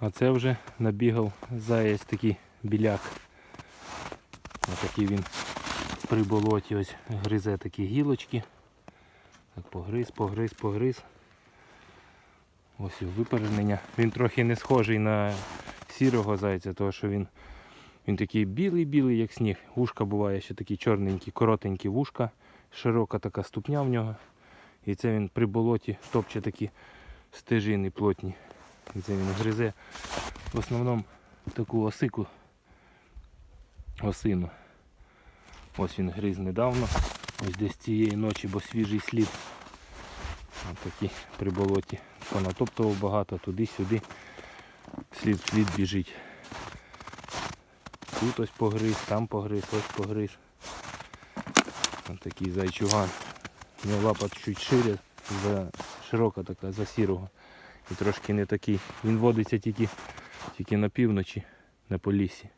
А це вже набігав заєць такий біляк. Отакий він при болоті ось гризе такі гілочки. Так погриз, погриз, погриз. Ось і випередження. Він трохи не схожий на сірого зайця, тому що він, він такий білий-білий, як сніг. Вушка буває ще такі чорненькі, коротенькі вушка, широка така ступня в нього. І це він при болоті топче такі стежини плотні. Це він гризе в основному таку осику осину. Ось він гриз недавно. Ось десь цієї ночі, бо свіжий слід. Ось такі при болоті. Понатоптував багато, туди-сюди. Слід слід біжить. Тут ось погриз, там погриз, ось погриз. Ось такий зайчуган. У нього лапа чуть шире, за, широка така, за сірого. Трошки не такий. Він водиться тільки, тільки на півночі, на полісі.